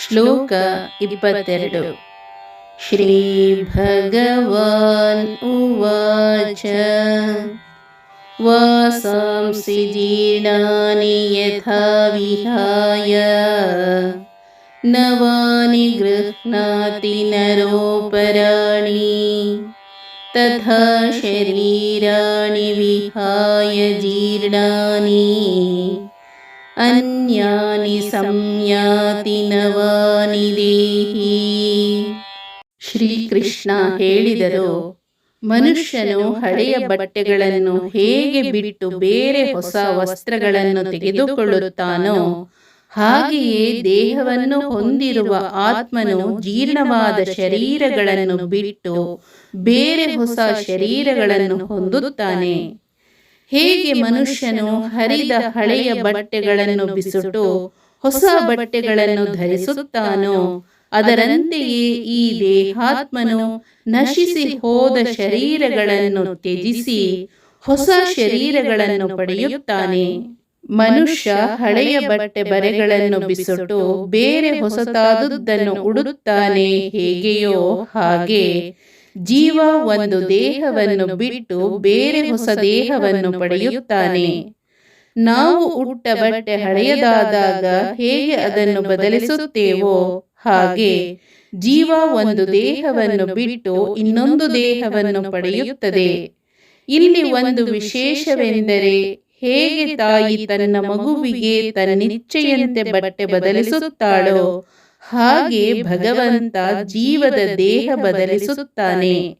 श्लोक इर श्रीभगवान् उवाच वासांसि जीर्णानि यथा विहाय नवानि गृह्णाति नरोपराणि तथा शरीराणि विहाय जीर्णानि ಅನ್ಯಾನಿ ಸಂಯಾತಿ ನವಾನಿ ದೇಹಿ ಶ್ರೀಕೃಷ್ಣ ಹೇಳಿದರು, ಮನುಷ್ಯನು ಹಳೆಯ ಬಟ್ಟೆಗಳನ್ನು ಹೇಗೆ ಬಿಟ್ಟು ಬೇರೆ ಹೊಸ ವಸ್ತ್ರಗಳನ್ನು ತೆಗೆದುಕೊಳ್ಳುತ್ತಾನೋ, ಹಾಗೆಯೇ ದೇಹವನ್ನು ಹೊಂದಿರುವ ಆತ್ಮನು ಜೀರ್ಣವಾದ ಶರೀರಗಳನ್ನು ಬಿಟ್ಟು ಬೇರೆ ಹೊಸ ಶರೀರಗಳನ್ನು ಹೊಂದುತ್ತಾನೆ. ಹೇಗೆ ಮನುಷ್ಯನು ಹರಿದ ಹಳೆಯ ಬಟ್ಟೆಗಳನ್ನು ಬಿಸುಟು ಹೊಸ ಬಟ್ಟೆಗಳನ್ನು ಧರಿಸುತ್ತಾನೋ ಅದರಂತೆಯೇ ಈ ದೇಹಾತ್ಮನು ನಶಿಸಿ ಹೋದ ಶರೀರಗಳನ್ನು ತ್ಯಜಿಸಿ ಹೊಸ ಶರೀರಗಳನ್ನು ಪಡೆಯುತ್ತಾನೆ. ಮನುಷ್ಯ ಹಳೆಯ ಬಟ್ಟೆ ಬರೆಗಳನ್ನು ಬಿಸುಟು ಬೇರೆ ಹೊಸತಾದುದನ್ನು ಉಡುತ್ತಾನೆ. ಹೇಗೆಯೋ ಹಾಗೆ ಜೀವ ಒಂದು ದೇಹವನ್ನು ಬಿಟ್ಟು ಬೇರೆ ಹೊಸ ದೇಹವನ್ನು ಪಡೆಯುತ್ತಾನೆ. ನಾವು ಉಟ್ಟ ಬಟ್ಟೆ ಹಳೆಯದಾದಾಗ ಹೇಗೆ ಅದನ್ನು ಬದಲಿಸುತ್ತೇವೋ ಹಾಗೆ ಜೀವ ಒಂದು ದೇಹವನ್ನು ಬಿಟ್ಟು ಇನ್ನೊಂದು ದೇಹವನ್ನು ಪಡೆಯುತ್ತದೆ. ಇಲ್ಲಿ ಒಂದು ವಿಶೇಷವೆಂದರೆ ಹೇಗೆ ತಾಯಿ ತನ್ನ ಮಗುವಿಗೆ ತನ್ನ ನಿಚ್ಚೆಯಂತೆ ಬಟ್ಟೆ ಬದಲಿಸುತ್ತಾಳೋ ಹಾಗೆ ಭಗವಂತ ಜೀವದ ದೇಹ ಬದಲಿಸುತ್ತಾನೆ.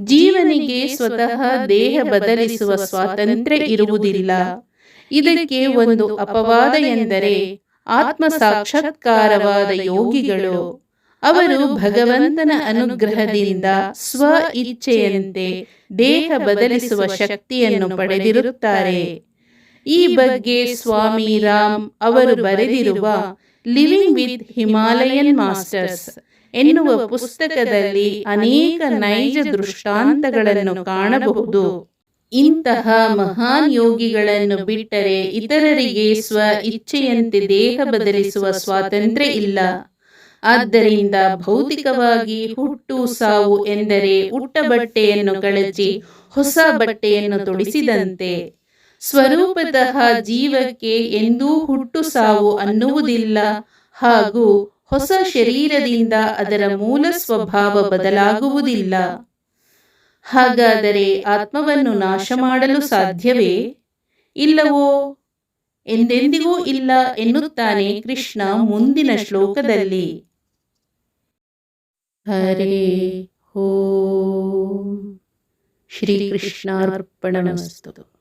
ಜೀವನಿಗೆ ಸ್ವತಃ ದೇಹ ಬದಲಿಸುವ ಸ್ವಾತಂತ್ರ್ಯ ಇರುವುದಿಲ್ಲ. ಇದಕ್ಕೆ ಒಂದು ಅಪವಾದ ಎಂದರೆ ಆತ್ಮ ಸಾಕ್ಷಾತ್ಕಾರವಾದ ಯೋಗಿಗಳು. ಅವರು ಭಗವಂತನ ಅನುಗ್ರಹದಿಂದ ಸ್ವ ಇಚ್ಛೆಯಂತೆ ದೇಹ ಬದಲಿಸುವ ಶಕ್ತಿಯನ್ನು ಪಡೆದಿರುತ್ತಾರೆ. ಈ ಬಗ್ಗೆ ಸ್ವಾಮಿ ರಾಮ್ ಅವರು ಬರೆದಿರುವ ಲಿವಿಂಗ್ ವಿತ್ ಹಿಮಾಲಯನ್ ಮಾಸ್ಟರ್ಸ್ ಎನ್ನುವ ಪುಸ್ತಕದಲ್ಲಿ ಅನೇಕ ನೈಜ ದೃಷ್ಟಾಂತಗಳನ್ನು ಕಾಣಬಹುದು. ಇಂತಹ ಮಹಾನ್ ಯೋಗಿಗಳನ್ನು ಬಿಟ್ಟರೆ ಇತರರಿಗೆ ಸ್ವ ಇಚ್ಛೆಯಂತೆ ದೇಹ ಬದಲಿಸುವ ಸ್ವಾತಂತ್ರ್ಯ ಇಲ್ಲ. ಆದ್ದರಿಂದ ಭೌತಿಕವಾಗಿ ಹುಟ್ಟು ಸಾವು ಎಂದರೆ ಉಟ್ಟ ಬಟ್ಟೆಯನ್ನು ಕಳಚಿ ಹೊಸ ಬಟ್ಟೆಯನ್ನು ತೊಡಿಸಿದಂತೆ. ಸ್ವರೂಪತಃ ಜೀವಕ್ಕೆ ಎಂದೂ ಹುಟ್ಟು ಸಾವು ಅನ್ನುವುದಿಲ್ಲ. ಹಾಗೂ ಹೊಸ ಶರೀರದಿಂದ ಅದರ ಮೂಲ ಸ್ವಭಾವ ಬದಲಾಗುವುದಿಲ್ಲ. ಹಾಗಾದರೆ ಆತ್ಮವನ್ನು ನಾಶ ಮಾಡಲು ಸಾಧ್ಯವೇ? ಇಲ್ಲವೋ? ಎಂದೆಂದಿಗೂ ಇಲ್ಲ ಎನ್ನುತ್ತಾನೆ ಕೃಷ್ಣ ಮುಂದಿನ ಶ್ಲೋಕದಲ್ಲಿ. ಹರೇ ಹೋ ಶ್ರೀಕೃಷ್ಣಾರ್ಪಣಮಸ್ತು.